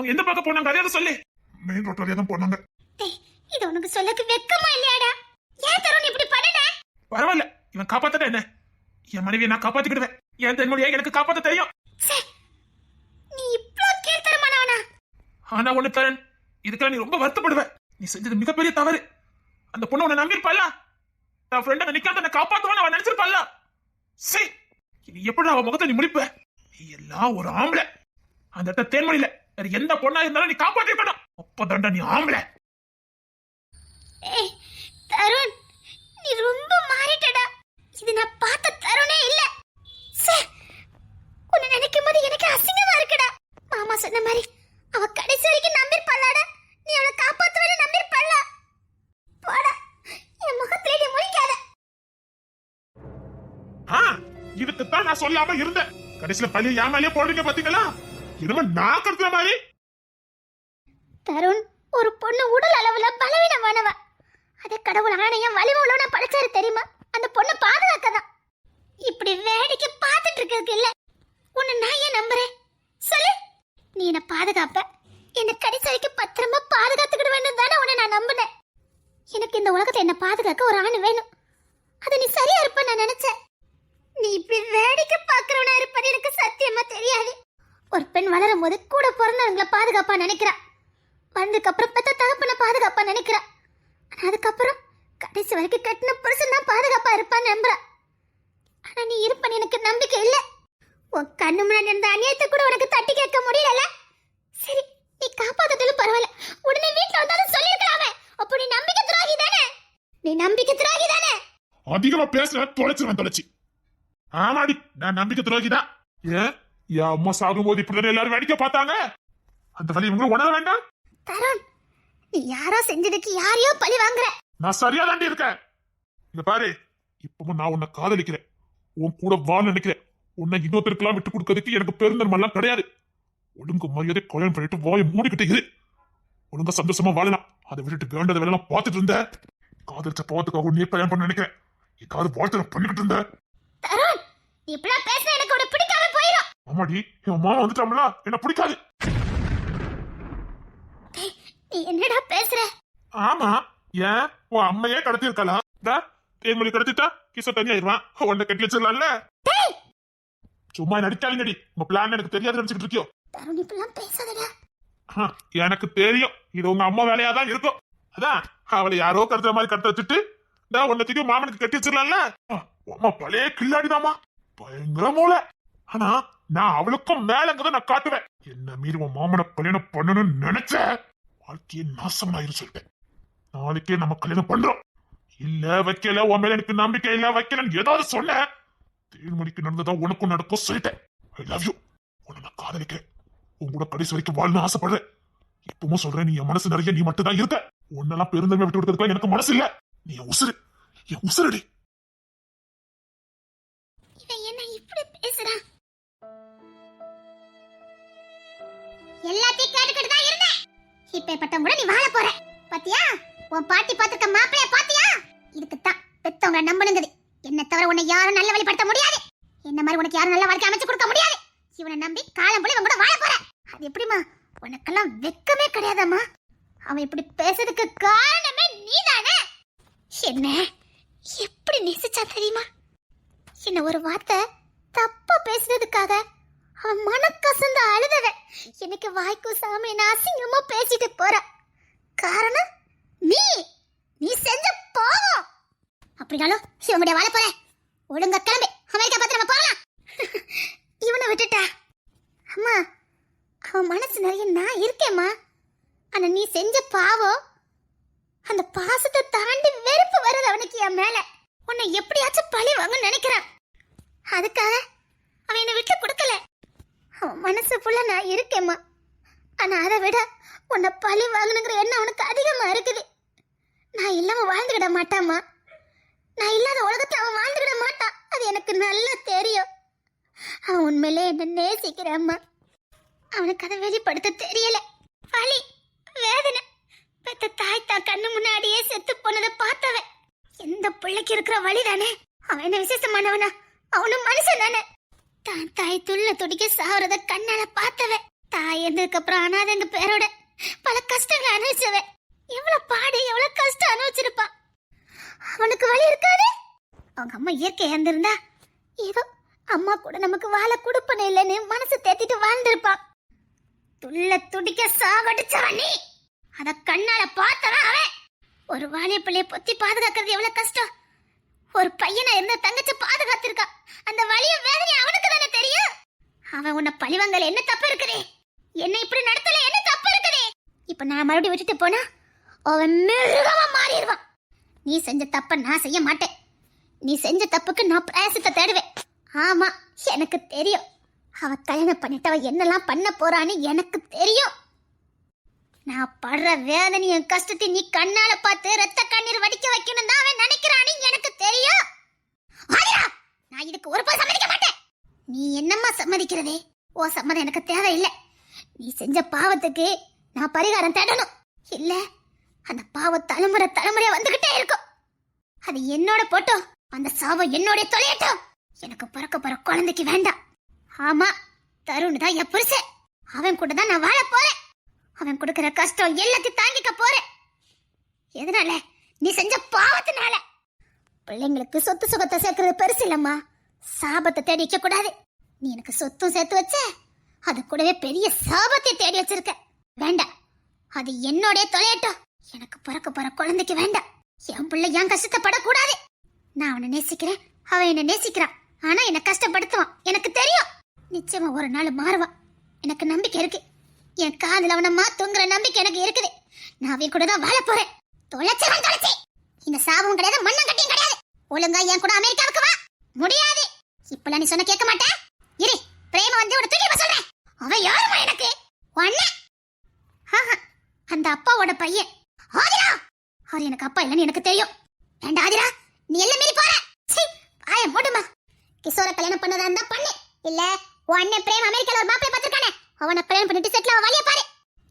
அவங்க எந்த பக்கம் போனாங்க அதையாவது சொல்லு. மெயின் ரோட் வழியா தான் போனாங்க. டேய் இது உனக்கு சொல்லக்கு வெக்கமா இல்லையாடா? ஏன் தருண் இப்படி பண்ணுன? பரவாயில்ல இவன் காப்பாத்தட என்ன? என் மனைவியை நான் காப்பாத்திக்கிடுவேன். என் தென்மொழியை எனக்கு காப்பாத்த தெரியும். நீ இவ்ளோ கீழ்த்தரமானவனா? ஆனா ஒண்ணு தரன் இதுக்கெல்லாம் நீ ரொம்ப வருத்தப்படுவ. நீ செஞ்சது மிகப்பெரிய தவறு. அந்த பொண்ணு உன்னை நம்பியிருப்பாளா? தன் ஃப்ரெண்ட் நிக்காத என்ன காப்பாத்துவான்னு அவன் நினைச்சிருப்பாள? சரி நீ எப்படி அவன் முகத்தை நீ முடிப்ப? நீ எல்லாம் ஒரு ஆம்பளை. அந்த இடத்த தேன்மொழியில வேற எந்த பொண்ணா இருந்தாலும் நீ காப்பாத்திருக்கணும். அப்ப தண்டா நீ ஆம்பளை. ஏய் தருண் நீ ரொம்ப மாறிட்டடா. இது நான் பார்த்த தருணே இல்ல. ச்சே உன்னை நினைக்கும் போது எனக்கு அசிங்கமா இருக்குடா. மாமா சொன்ன மாதிரி அவ கடைசி வரைக்கும் நம்பிருப்பாளாடா நீ அவளை காப்பாத்துவேன்னு நம்பிருப்பாளா போடா என் முகத்திலே நீ முழிக்காத. ஆ இதுக்குத்தான் நான் சொல்லாம இருந்தேன். கடைசியில பள்ளி ஏமாலே போடுறீங்க பாத்தீங்களா? என்னமோ நான் கருத்துற மாதிரி? தருண் ஒரு பொண்ணு உடல் அளவுல பலவீனமானவ. அத கடவுள் ஆணையம் வலிமூலோட படைச்சாரு தெரியுமா? அந்த பொண்ணை பாதுகாக்கதான் இப்படி வேடிக்கை பார்த்துட்டு இருக்கிறதுக்கு இல்ல. உன்னை நான் ஏன் நம்புறேன்? சொல்லு. நீ என்ன பாதுகாப்ப. என்ன கடைசி வரைக்கும் பத்திரமா பாதுகாத்துக்கிட வேண்டும் தானே உன்னை நான் நம்பினேன். எனக்கு இந்த உலகத்தை என்ன பாதுகாக்க ஒரு ஆண் வேணும். அது நீ சரியா இருப்ப நான் நினைச்சேன். நீ இப்படி வேடிக்கை பார்க்கறவனா இருப்பது எனக்கு சத்தியமா தெரியாது. ஒரு பெண் வளரும் போது கூட பிறந்தவங்களை பாதுகாப்பா நினைக்கிறா. வந்ததுக்கு அப்புறம் பெத்த தகப்பனை பாதுகாப்பா நினைக்கிறா. ஆனா அதுக்கப்புறம் கடைசி வரைக்கும் கட்டின புருஷன் தான் பாதுகாப்பா இருப்பான்னு நம்புறா. ஆனா நீ இருப்பன்னு எனக்கு நம்பிக்கை இல்ல. உன் கண்ணு முன்னாடி இருந்த அநியாயத்தை கூட உனக்கு தட்டி கேட்க முடியல சரி நீ காப்பாத்ததுல பரவாயில்ல. உடனே வீட்டுல வந்தாலும் சொல்லிருக்கலாமே அப்போ நீ நம்பிக்கை துரோகி தானே? நீ நம்பிக்கை துரோகி தானே? அதிகமா பேசுற தொலைச்சிருவேன் தொலைச்சி. ஆமாடி நான் நம்பிக்கை துரோகிதான். ஏன்? என் அம்மா சாகும்போது இப்படி எல்லாரும் வேடிக்கை பார்த்தாங்க? அந்த வழி இவங்க உணர வேண்டாம். தருண் நீ யாரோ செஞ்சதுக்கு யாரையோ பழி வாங்குற. நான் சரியா தாண்டி இருக்கேன். இங்க பாரு இப்பவும் நான் உன்னை காதலிக்கிறேன். உன் கூட வாழ நினைக்கிறேன். உன்னை இன்னொருத்தருக்கெல்லாம் விட்டு கொடுக்கறதுக்கு எனக்கு பெருந்தன்மெல்லாம் கிடையாது. ஒழுங்கு மரியாதை கல்யாணம் பண்ணிட்டு வாயை மூடிக்கிட்டு இரு. ஒழுங்கா சந்தோஷமா வாழலாம். அதை விட்டுட்டு வேண்டத வேலையெல்லாம் பார்த்துட்டு இருந்த. காதலிச்ச போவதுக்காக நீ கல்யாணம் பண்ண நினைக்கிறேன். எக்காவது வாழ்த்து பண்ணிக்கிட்டு இருந்த. தருண் நீ இப்படிலாம் பேசுற எனக்கு உனக்கு பிடிக்காம போயிடும் ஆமாடி என் அம்மா வந்துட்டாங்களா என்ன பிடிக்காது. நீ என்னடா பேசுற? ஆமா ஏன்? உன் அம்மையே கடத்தி இருக்கலாம் தேன்மொழி கடத்திட்டா கிச தனியாயிருவான் உன்னை கட்டி வச்சிடலாம்ல. சும்மா நடிக்காதீங்கடி உங்க பிளான் எனக்கு தெரியாது நினைச்சிட்டு இருக்கியோ. தருண் பேசாதடா. ஆ, எனக்கு தெரியும். இது உங்க அம்மா வேலையா தான் இருக்கும். அதான் அவளை யாரோ கடத்துற மாதிரி கடத்த வச்சுட்டு நான் உன்னை தூக்கி மாமனுக்கு கட்டி வச்சிடலாம்ல. அம்மா பழைய கில்லாடிதாம்மா. பயங்கர மூளை. ஆனா நான் அவளுக்கும் மேலங்கிறத நான் காட்டுவேன். என்ன மீறி உன் மாமனை கல்யாணம் பண்ணணும்னு நினைச்ச? வாழ்க்கையை நாசமாயிரும் சொல்லிட்டேன். நாளைக்கே நம்ம கல்யாணம் பண்றோம். இல்ல வைக்கல உன் மேல எனக்கு நம்பிக்கை இல்ல வைக்கலன்னு ஏதாவது சொன்ன? தேன்மொழிக்கு நடந்ததா உனக்கும் நடக்கும் சொல்லிட்டேன். ஐ லவ் யூ உன்னை நான் காதலிக்கிறேன். உன் கூட கடைசி வரைக்கும் வாழணும் ஆசைப்படுறேன். இப்பவும் சொல்றேன் நீ என் மனசு நிறைய நீ மட்டும் தான் இருக்க. உன்னெல்லாம் பெருந்தன்மை விட்டு கொடுத்ததுக்கு எனக்கு மனசு இல்ல. நீ என் உசுரு என் உசுரடி என்ன இப்படி பேசுறான்? எல்லாத்தையும் கேட்டுக்கிட்டு தான் இருந்தேன். இப்பேற்பட்ட கூட நீ வாழ போற. பாத்தியா? உன் பாட்டி பாத்துக்க மாப்பிளைய பாத்தியா? இதுக்கு தான் பெத்தவங்க நம்பணுங்குது என்ன தவிர உன்னை யாரும் நல்ல வழிபடுத்த முடியாது. என்ன மாதிரி உனக்கு யாரும் நல்ல வாழ்க்கை அமைச்சு கொடுக்க முடியாது. இவனை நம்பி காலம் போல இவன் கூட வாழ போற. அது எப்படிமா உனக்கெல்லாம் வெக்கமே கிடையாதாம்மா? அவன் இப்படி பேசுறதுக்கு காரணமே நீதானே? என்ன? எப்படி நேசிச்சா தெரியுமா? என்ன ஒரு வார்த்தை தப்பா பேசுனதுக்காக மனக்கசந்து அழுதவ எனக்கு வாய்க்கு சாமி என்ன அசிங்கமா பேசிட்டு போற காரணம் நீ நீ செஞ்ச பாவம். அப்படினாலும் இவன் வாழ போற ஒழுங்கா கிளம்பி. அமெரிக்கா பார்த்து நம்ம போகலாம். இவனை விட்டுட்டா? அம்மா அவன் மனசு நிறைய நான் இருக்கேம்மா. ஆனா நீ செஞ்ச பாவம் அந்த பாசத்தை தாண்டி வெறுப்பு வருது அவனுக்கு என் மேல. உன்னை எப்படியாச்சும் பழி வாங்க நினைக்கிறான். அதுக்காக அவன் என்னை விட்டு கொடுக்கல. அவன் மனசு ஃபுல்லாக நான் இருக்கேம்மா. ஆனால் அதை விட உன்னை பழி வாங்கணுங்கிற எண்ணம் அவனுக்கு அதிகமாக இருக்குது. நான் இல்லாமல் வாழ்ந்துக்கிட மாட்டாம்மா. நான் இல்லாத உலகத்தில் அவன் வாழ்ந்துக்கிட மாட்டான் அது எனக்கு நல்லா தெரியும். அவன் உண்மையிலே என்ன நேசிக்கிறாம்மா. அவனுக்கு அதை வெளிப்படுத்த தெரியல. வலி வேதனை. பெத்த தாய் தான் கண்ணு முன்னாடியே செத்து போனதை பார்த்தவன். எந்த பிள்ளைக்கு இருக்கிற வழி தானே? அவன் என்ன விசேஷமானவனா? அவனும் மனுஷன் தானே? தான் தாய் துள்ள துடிக்க சாவறத கண்ணால பார்த்தவன் தாய் இருந்ததுக்கு அப்புறம் அனாதைங்க பேரோட பல கஷ்டங்களை அனுபவிச்சவன் எவ்வளவு பாடு எவ்வளவு கஷ்டம் அனுபவிச்சிருப்பான் அவனுக்கு வழி இருக்காது? அவங்க அம்மா இயற்கை இறந்திருந்தா ஏதோ அம்மா கூட நமக்கு வாழ கொடுப்பன இல்லைன்னு மனசு தேத்திட்டு வாழ்ந்திருப்பான் துள்ள துடிக்க சாகடிச்சவன் நீ. அத கண்ணால பார்த்தவன் அவன் ஒரு வாலிய பிள்ளைய பொத்தி பாதுகாக்கிறது எவ்வளவு கஷ்டம். ஒரு பையனை இருந்த தங்கச்சி பாதுகாத்திருக்கா. அந்த வலிய வேதனை அவனுக்கு தானே தெரியும்? அவன் உன்னை பழிவங்கல என்ன தப்பு இருக்குதே? என்ன இப்படி நடத்தல என்ன தப்பு இருக்குதே? இப்ப நான் மறுபடியும் விட்டுட்டு போனா அவன் மிருகமா மாறிடுவான். நீ செஞ்ச தப்ப நான் செய்ய மாட்டேன். நீ செஞ்ச தப்புக்கு நான் பிரயாசத்தை தேடுவேன். ஆமா எனக்கு தெரியும். அவ கல்யாணம் பண்ணிட்டு அவ என்னெல்லாம் பண்ண போறான்னு எனக்கு தெரியும். நான் படுற வேதனையும் கஷ்டத்தையும் நீ கண்ணால பார்த்து ரத்த கண்ணீர் வடிக்க வைக்கணும் தான் அவன் நினைக்கிறான்னு எனக்கு தெரியும். நான் இதுக்கு ஒரு போய் சம்மதிக்க மாட்டேன். நீ என்னம்மா சம்மதிக்கிறதே? ஓ சம்மதம் எனக்கு தேவையில்லை. நீ செஞ்ச பாவத்துக்கு நான் பரிகாரம் தேடணும். இல்ல அந்த பாவ தலைமுறை தலைமுறையா வந்துகிட்டே இருக்கும். அது என்னோட போட்டோம் அந்த சாவம் என்னோட தொலையட்டும். எனக்கு பிறக்க போற குழந்தைக்கு வேண்டாம். ஆமா தருண் தான் என் புருஷன். அவன் கூட தான் நான் வாழ போறேன். அவன் கொடுக்கிற கஷ்டம் எல்லாத்தையும் தாங்கிக்க போறேன். எதனால? நீ செஞ்ச பாவத்தினால. பிள்ளைங்களுக்கு சொத்து சுகத்தை சேர்க்கறது பெருசு இல்லம்மா. சாபத்தை தேடி வைக்க கூடாது. நீ எனக்கு சொத்தும் சேர்த்து வச்ச அது கூடவே பெரிய சாபத்தை தேடி வச்சிருக்க. வேண்டாம் அது என்னோடய தொலையட்டும். எனக்கு பிறக்க போற குழந்தைக்கு வேண்டாம். என் பிள்ளை என் கஷ்டப்படக்கூடாது? நான் அவனை நேசிக்கிறேன். அவன் என்னை நேசிக்கிறான். ஆனா என்னை கஷ்டப்படுத்துவான். எனக்கு தெரியும். நிச்சயமா ஒரு நாள் மாறுவான். எனக்கு நம்பிக்கை இருக்கு. என் காதுல அவனை மாத்துங்கிற நம்பிக்கை எனக்கு இருக்குது. நான் அவன் கூட தான் வாழ போறேன். தொலைச்சவன் தொலைச்சி. இந்த சாபம் கிடையாது மண்ணம் கட்டியும் கிடையாது. ஒழுங்கா என் கூட அமெரிக்காவுக்கு வா. முடியாது. இப்பெல்லாம் நீ சொன்ன கேட்க மாட்டேன். இரு பிரேம வந்து உன தூக்கி சொல்றேன். அவன் யாருமா எனக்கு? ஒண்ணு அந்த அப்பாவோட பையன். ஆதிரா! அவர் எனக்கு அப்பா இல்லைன்னு எனக்கு தெரியும். ஏண்டா ஆதிரா நீ எல்லாம் மீறி போற? சீ ஆய போடுமா கிஷோர கல்யாணம் பண்ணதா இருந்தா பண்ணு. இல்ல உன் அண்ணன் பிரேம் அமெரிக்கால ஒரு மாப்பிள்ளை அவனை கல்யாணம் பண்ணிட்டு செட்டில் அவன் வழிய பாரு.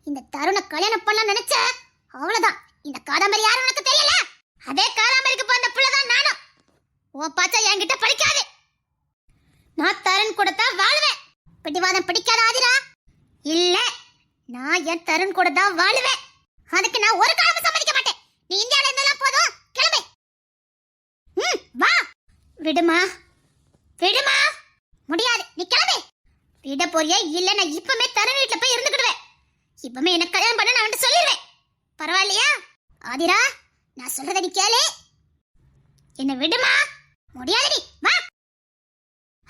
இந்த தருண கல்யாணம் பண்ணலாம் நினைச்ச அவ்வளவுதான். இந்த காதாம்பரி யாரும் உனக்கு தெரியல? அதே காதாம்பரிக்கு பிறந்த புள்ளதான் நானும். உன் பாச்சா என்கிட்ட படிக்காது. நான் தருண் கூட தான் வாழ்வேன். பிடிவாதம் பிடிக்காத ஆதிரா. இல்ல நான் என் தருண் கூட தான் வாழுவேன். அதுக்கு நான் ஒரு காலமும் சம்மதிக்க மாட்டேன். நீ இந்தியால இருந்தாலும் போதும். கிளம்பு. ம் வா. விடுமா. விடுமா. முடியாது. நீ கிளம்பு. விட போறியா? இல்ல நான் இப்பமே தர வீட்டுல போய் இருந்துக்கிடுவேன். இப்பமே எனக்கு கல்யாணம் பண்ண நான் அவன்கிட்ட சொல்லிடுவேன் பரவாயில்லையா? ஆதிரா நான் சொல்றத நீ கேளு. என்ன விடுமா? முடியாதுடி வா.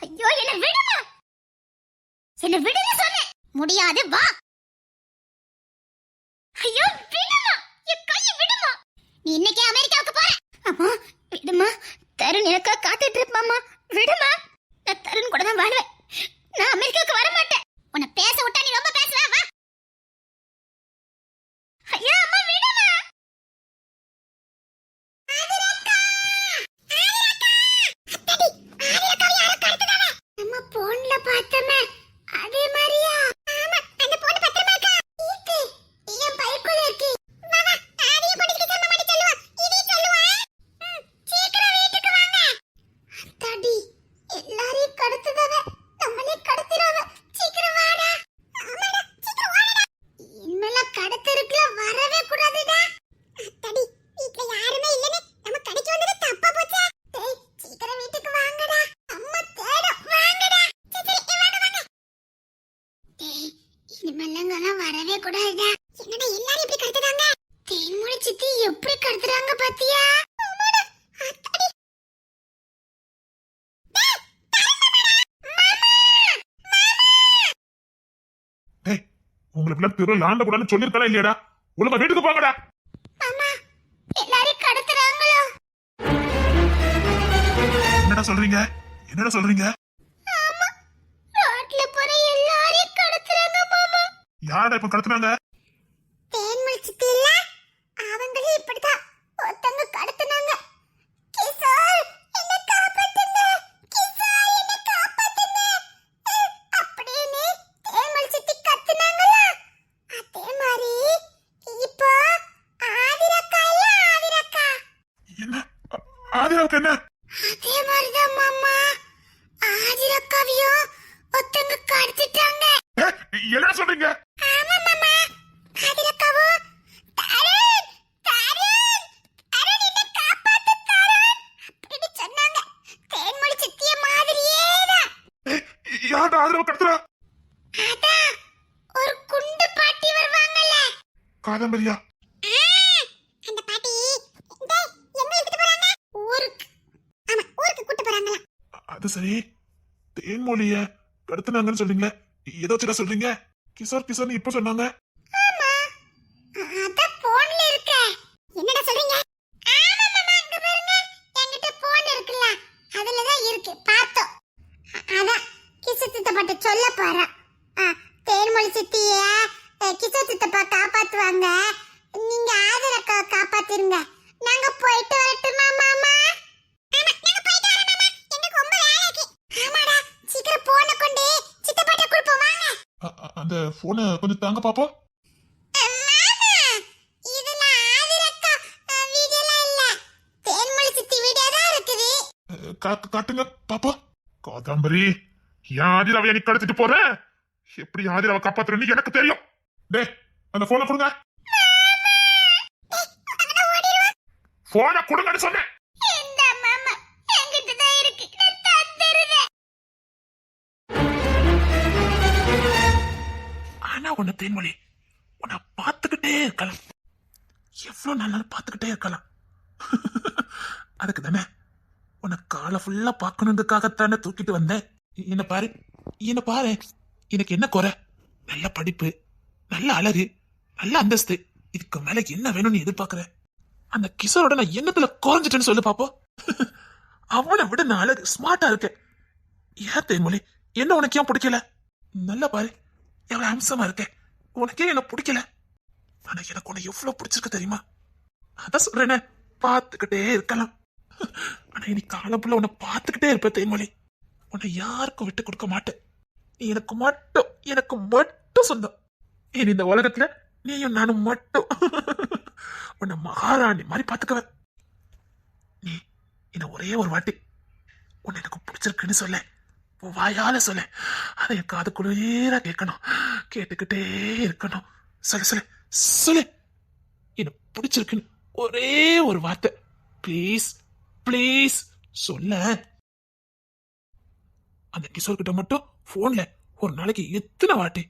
ஐயோ என்ன விடுமா? என்ன விடுன்னு சொன்னேன். முடியாது வா. ஐயோ விடுமா? என் கையை விடுமா? நீ இன்னைக்கே அமெரிக்காவுக்கு போற. அம்மா விடுமா. தருண் எனக்கா காத்துட்டு இருப்பாமா விடுமா. நான் தருண் கூட தான் வாழ்வேன். நான் அமெரிக்காவுக்கு வர மாட்டேன் உன்னை பேச விட்டா நீ ரொம்ப பேசுவ வா ஐயா அம்மா விடுமா நம்ம போன்ல பார்த்தமே அதே மாதிரியா ஆமா அந்த பொண்ணு பத்திரமா இருக்கா இருக்கு என் பைக்குள்ள இருக்கு வாங்க ஆதிய படிக்கிட்டு சொன்ன மாதிரி சொல்லுவா இனி சொல்லுவா ம், சீக்கிரம் வீட்டுக்கு வாங்க அத்தாடி எல்லாரையும் கடத்துதவ நம்மளே கடத்திடாத சீக்கிரம் வாடா ஆமாடா சீக்கிரம் வாடா இனிமேல கடத்தருக்குல வரவே கூடாதுடா அத்தாடி வீட்ல யாருமே இல்லனே நம்ம கடைக்கு வந்தது தப்பா போச்சா டேய் சீக்கிரம் வீட்டுக்கு வாங்கடா அம்மா தேடும் வாங்கடா சீக்கிரம் இங்க வாங்க வாங்க டேய் இனிமேலங்கெல்லாம் வரவே கூடாதுடா என்னடா எல்லாரும் இப்படி கடத்துறாங்க தேன்மொழி சித்தி எப்படி கடத்துறாங்க பாத்தியா ஆமாடா அத்தாடி டேய் உங்களை பிள்ளை தெரு லாண்ட கூடாதுன்னு சொல்லிருக்கா இல்லையாடா? ஒழுங்கா வீட்டுக்கு போங்கடா. என்னடா சொல்றீங்க? என்னடா சொல்றீங்க? கடத்துறாங்க யாரடா இப்ப இல்ல அவங்களே இப்படிதான் ஒருத்தங்க கடத்துனாங்க கிஷோர் என்ன காப்பாத்துங்க கிஷோர் என்ன காப்பாத்துங்க அஹ், அப்படின்னு தேன் முடிச்சிட்டு கத்துனாங்களா அதே மாதிரி இப்போ ஆதிரக்கா இல்ல ஆதிரக்கா என்ன ஆ- ஆதிராவுக்கு என்ன அதே மாதிரிதான் மாமா ஆதிரக்காவையும் ஒருத்தங்க கடத்திட்டாங்க என்ன சொல்றீங்க? ஆமா மாமா. அதிலக்காவோ தருண் தருண் தருண் என்ன காப்பாத்து தருண் அப்படி சொன்னாங்க. தேன்மொழி சித்திய மாதிரியே தான் யார்டா ஆதரவு கடத்துறா? அதான் ஒரு குண்டு பாட்டி வருவாங்கல்ல. காதம்பரியா ஆ, அந்த பாட்டி டேய் எங்க எடுத்துட்டு போறாங்க ஊருக்கு ஆமா ஊருக்கு கூட்டு போறாங்களா அது சரி. தேன்மொழிய கடத்தினாங்கன்னு சொல்றீங்களே ஏதோ சில சொல்றீங்க. கிஷோர் கிஷோர்னு இப்ப சொன்னாங்க. ஆமா. மாமா சொல்ல போறேன். காப்பாத்துவாங்க. நீங்க ஆதரக்கா காப்பாத்திருங்க. நாங்க போயிட்டு வரட்டுமா மாமா? ஆமாடா சீக்கிரம் போன கொண்டு சித்தப்பாட்ட கொடுப்போம் வாங்க. அந்த போனை கொஞ்சம் தாங்க பாப்போம் காட்டுங்க பாப்போம் காதாம்பரி ஏன் ஆதிராவை நீ கடத்திட்டு போற? எப்படி ஆதிராவை காப்பாத்துறன்னு எனக்கு தெரியும். டே அந்த போனை கொடுங்க. போனை கொடுங்கன்னு சொன்னேன். கொண்ட தேன்மொழி உன்னை பார்த்துக்கிட்டே இருக்கலாம். எவ்வளவு நாளாலும் பார்த்துக்கிட்டே இருக்கலாம். அதுக்கு தானே உன்னை காலை ஃபுல்லா பார்க்கணுன்றதுக்காகத்தானே தூக்கிட்டு வந்தேன். என்னை பாரு என்னை பாரு. எனக்கு என்ன குறை? நல்ல படிப்பு நல்ல அழகு நல்ல அந்தஸ்து. இதுக்கு மேலே என்ன வேணும்னு எதிர்பார்க்கற? அந்த கிஷோரோட நான் என்னத்துல குறைஞ்சிட்டேன்னு சொல்லு பாப்போம் அவனை விட நான் அழகு ஸ்மார்ட்டாக இருக்கேன். ஏன் தேன்மொழி? என்ன உனக்கு ஏன் பிடிக்கல? நல்லா பாரு. எவ்வளவு அம்சமா இருக்க? உனக்கே என்ன பிடிக்கல? ஆனா எனக்கு உன்னை எவ்வளவு பிடிச்சிருக்கு தெரியுமா? அதான் சொல்றேனே பார்த்துக்கிட்டே இருக்கலாம். ஆனா இனி காலப்புள்ள உன்னை பார்த்துக்கிட்டே இருப்ப தேன்மொழி. உன்னை யாருக்கும் விட்டு கொடுக்க மாட்டேன். நீ எனக்கு மட்டும் எனக்கு மட்டும் சொந்தம். இனி இந்த உலகத்துல நீயும் நானும் மட்டும். உன்னை மகாராணி மாதிரி பார்த்துக்குவேன். நீ என்ன ஒரே ஒரு வாட்டி உன்னை எனக்கு பிடிச்சிருக்குன்னு சொல்லேன் உன் வாயால சொல்லு அதை என் காது குளிர கேட்கணும். கேட்டுக்கிட்டே இருக்கணும். சொல்லு சொல்லு சொல்லு. என்ன பிடிச்சிருக்குன்னு ஒரே ஒரு வார்த்தை. ப்ளீஸ் ப்ளீஸ் சொல்ல அந்த கிஷோர் கிட்ட மட்டும் போன்ல ஒரு நாளைக்கு எத்தனை வாட்டி?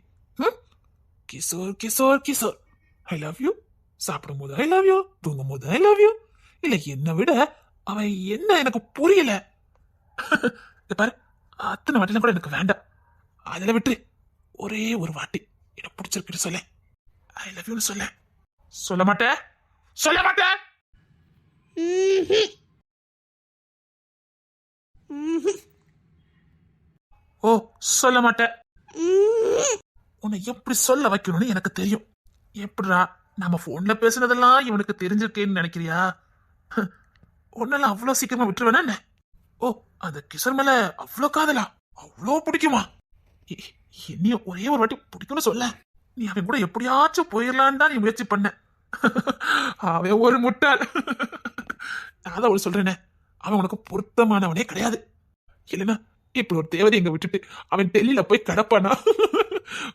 Kishore Kishore Kishore. I love you சாப்பிடும் போது ஐ லவ் யூ தூங்கும் போது ஐ லவ் யூ இல்ல என்னை விட அவன் என்ன எனக்கு புரியல. பாரு. அத்தனை வாட்டிலாம் கூட எனக்கு வேண்டாம். அதில் விட்டு ஒரே ஒரு வாட்டி. என்ன பிடிச்சிருக்குன்னு சொல்ல. ஐ லவ் யூன்னு சொல்ல. சொல்ல மாட்டேன். சொல்ல மாட்டேன். ஓ சொல்ல மாட்டேன். உன்னை எப்படி சொல்ல வைக்கணும்னு எனக்கு தெரியும். எப்படிடா நம்ம போன்ல பேசுனதெல்லாம் இவனுக்கு தெரிஞ்சிருக்கேன்னு நினைக்கிறியா? உன்னெல்லாம் அவ்வளோ சீக்கிரமா விட்டுருவேனா என்ன? ஓ அந்த கிஷோர் மேல அவ்வளோ காதலா? அவ்வளோ பிடிக்குமா? எ- என்னையும் ஒரே ஒரு வாட்டி பிடிக்கும்னு சொல்ல. நீ அவன் கூட எப்படியாச்சும் போயிடலான்னு தான் நீ முயற்சி பண்ண. அவன் ஒரு முட்டாள். நான் தான் ஒரு சொல்றேனே. அவன் உனக்கு பொருத்தமானவனே கிடையாது. இல்லைன்னா இப்படி ஒரு தேவதை எங்க விட்டுட்டு அவன் டெல்லியில போய் கிடப்பானா?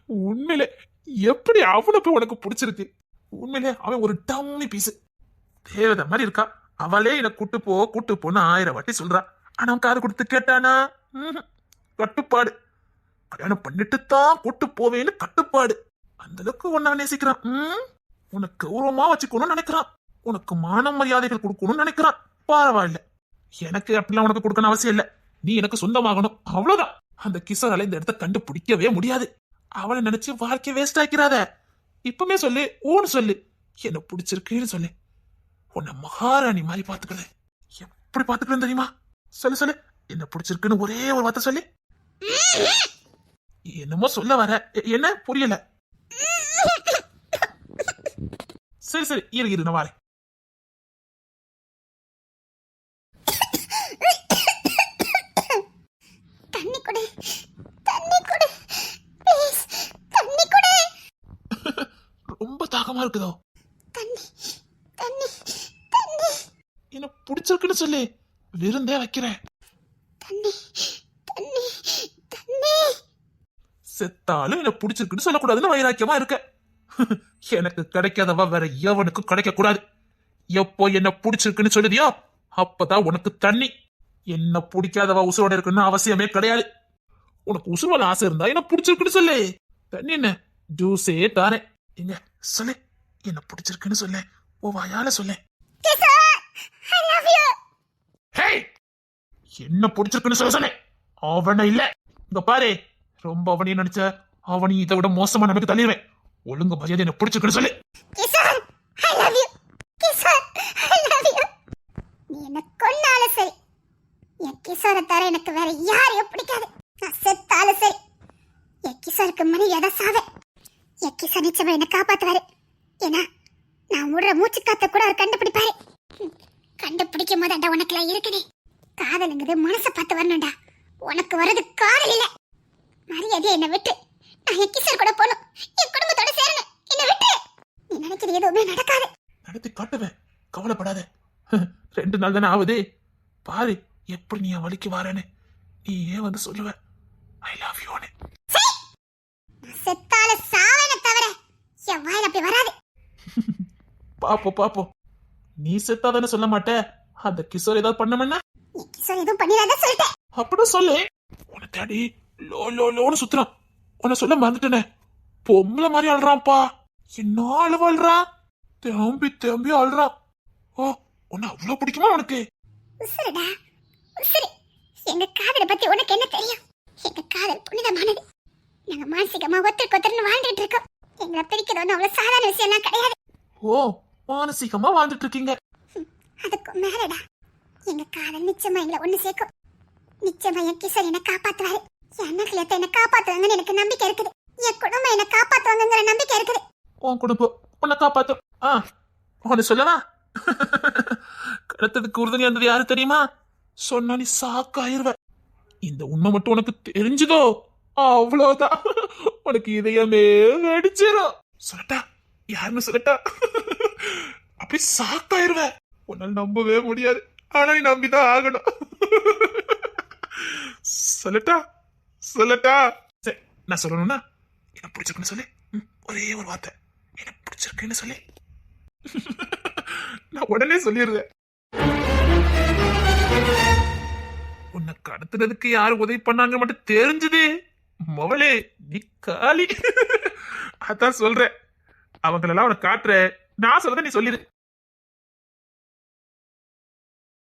உண்மையிலே எப்படி அவனை போய் உனக்கு பிடிச்சிருக்கு? உண்மையிலே அவன் ஒரு டம்மி பீஸ் தேவதை மாதிரி இருக்கா? அவளே என்னை கூட்டு போ கூட்டு போன்னு ஆயிரம் வாட்டி சொல்றா. ஆனா காது கொடுத்து கேட்டானா. கட்டுப்பாடு. கல்யாணம் பண்ணிட்டு தான் கூட்டு போவேன்னு கட்டுப்பாடு. அந்த அளவுக்கு உன்னை நேசிக்கிறான்? உனக்கு கௌரவமா வச்சுக்கணும்னு நினைக்கிறான். உனக்கு மான மரியாதைகள் கொடுக்கணும்னு நினைக்கிறான். பரவாயில்ல. எனக்கு அப்படிலாம் உனக்கு கொடுக்கணும் அவசியம் இல்ல. நீ எனக்கு சொந்தமாகணும். அவ்வளவுதான். அந்த கிஷோரால இந்த இடத்த கண்டுபிடிக்கவே முடியாது. அவளை நினைச்சு வாழ்க்கை வேஸ்ட் ஆக்கிறாத இப்பவுமே சொல்லு ஊன்னு சொல்லு. என்ன பிடிச்சிருக்குன்னு சொல்லு. உன்னை மகாராணி மாதிரி பாத்துக்கிறேன் எப்படி பாத்துக்கிறேன் தெரியுமா? சொல்லு சொல்லு. என்ன பிடிச்சிருக்குன்னு ஒரே ஒரு வார்த்தை சொல்லு. என்னமோ சொல்ல வர. என்ன? புரியல. சரி சரி. இரு இரு நான் வரேன். ரொம்ப தாகமா இருக்குதோ. என்ன பிடிச்சிருக்குன்னு சொல்லு. விருந்தே வைக்கிறேன். செத்தாலும் என்ன பிடிச்சிருக்குன்னு சொல்லக்கூடாதுன்னு வைராக்கியமா இருக்க எனக்கு கிடைக்காதவ வேற எவனுக்கும் கிடைக்க கூடாது எப்போ என்ன பிடிச்சிருக்குன்னு சொல்லுதியோ அப்பதான் உனக்கு தண்ணி. என்ன பிடிக்காதவ உசுரோட இருக்குன்னு அவசியமே கிடையாது. உனக்கு உசுரோட ஆசை இருந்தா என்ன பிடிச்சிருக்குன்னு சொல்லு. தண்ணி என்ன? ஜூஸே தாரேன். எங்க சொல்லு. என்ன பிடிச்சிருக்குன்னு சொல்லு. உன் வாயால சொல்லு. ஹே என்ன பிடிச்சிருக்குன்னு சொல்ல சொன்னேன் அவனை இல்ல. இங்க பாரு. ரொம்ப அவனையும் நினைச்ச அவனையும் இதை விட மோசமா நமக்கு தள்ளிடுவேன். ஒழுங்கு மரியாதை என்ன பிடிச்சிருக்குன்னு சொல்லு. Kishore I love you Kishore I love you நீ என்ன கொன்னாலும் சரி. என் கிஷோரை தவிர எனக்கு வேற யாரையும் பிடிக்காது. நான் செத்தாலும் சரி. என் கிஷோருக்கு மனைவியாத சாவேன் என் கிஷோர் நிச்சயமா என்ன காப்பாத்துவாரு. ஏன்னா நான் விடுற மூச்சு காத்த கூட அவர் கண்டுபிடிப்பாரு. ம், கண்டுபிடிக்கும் போதாண்டா உனக்குலாம் இருக்குனே காதலுங்கிறது மனசை பார்த்து வரணும்டா. உனக்கு வர்றது காதல் இல்ல மரியாதை என்னை விட்டு. நான் என் கிஷோர் கூட போகணும். என் குடும்பத்தோட சேரணும். என்னை விட்டு. நீ நினைக்கிறது எதுவுமே நடக்காது. நடத்தி காட்டுவேன். கவலைப்படாத. ரெண்டு நாள் தானே ஆகுது. பாரு எப்படி நீ என் வழிக்கு வாரேன்னு. நீ ஏன் வந்து சொல்லுவ. ஐ லவ் யூன்னு செத்தால சாவேன தவிர என் வாயில அப்படி வராது. பாப்போம் பாப்போம். நீ செத்தாதானே சொல்ல மாட்ட. அந்த கிஷோர் ஏதாவது பண்ணமென்னா கிஷோர் எதுவும் பண்ணிடாத சொல்லிட்டேன். அப்படி சொல்லு. உன்னை தேடி லோ லோ லோன்னு சுத்துறான். உன்னை சொல்ல மறந்துட்டேனே. பொம்பளை மாதிரி அழுறான்ப்பா. என்ன அழுவ அழுறான் தேம்பி தேம்பி அழுறான் ஓ உன்னை அவ்வளவு பிடிக்குமா உனக்கு? உசுருடா உசுரு. எங்க காதலை பத்தி உனக்கு என்ன தெரியும்? எங்க காதல் புனிதமானது. நாங்க மானசிகமா ஒருத்தருக்கு ஒருத்தர்னு வாழ்ந்துட்டு இருக்கோம். எங்களை பிரிக்கிறது ஒன்றும் அவ்வளவு சாதாரண விஷயம்லாம் கிடையாது. ஓ மானசீகமா வாழ்ந்துட்டு இருக்கீங்க அதுக்கும் மேலடா. எங்க காதல் நிச்சயமா எங்களை ஒண்ணு சேர்க்கும். நிச்சயமா என் கிஷோர் என்ன காப்பாத்துவாரு. என் அண்ணன் என்ன காப்பாத்துவாங்கன்னு எனக்கு நம்பிக்கை இருக்குது. என் குடும்பம் என்ன காப்பாத்துவாங்கங்கிற நம்பிக்கை இருக்குது. உன் குடும்பம் உன்னை காப்பாத்தும். ஆ உன்னை சொல்லவா? கடத்ததுக்கு உறுதுணையா இருந்தது யாரு தெரியுமா? சொன்னா நீ சாக்காயிருவ. இந்த உண்மை மட்டும் உனக்கு தெரிஞ்சதோ? அவ்வளவுதான். உனக்கு இதயமே வெடிச்சிரும். சொல்லட்டா? யாருன்னு சொல்லட்டா? அப்படி சாக்காயிருவ உன்னால் நம்பவே முடியாது. ஆனா நீ நம்பிதான் ஆகணும். சொல்லட்டா? சொல்லட்டா? சரி நான் சொல்லணும்னா என்ன பிடிச்சிருக்குன்னு சொல்லு. ஒரே ஒரு வார்த்தை. என்ன பிடிச்சிருக்குன்னு சொல்லு. நான் உடனே சொல்லிடுறேன். உன்னை கடத்துறதுக்கு யார் உதவி பண்ணாங்க மட்டும் தெரிஞ்சது. மவளே நீ காலி. அதான் சொல்றேன். அவங்களெல்லாம் உனக்கு காட்டுற நான் சொல்றத நீ சொல்லிடு.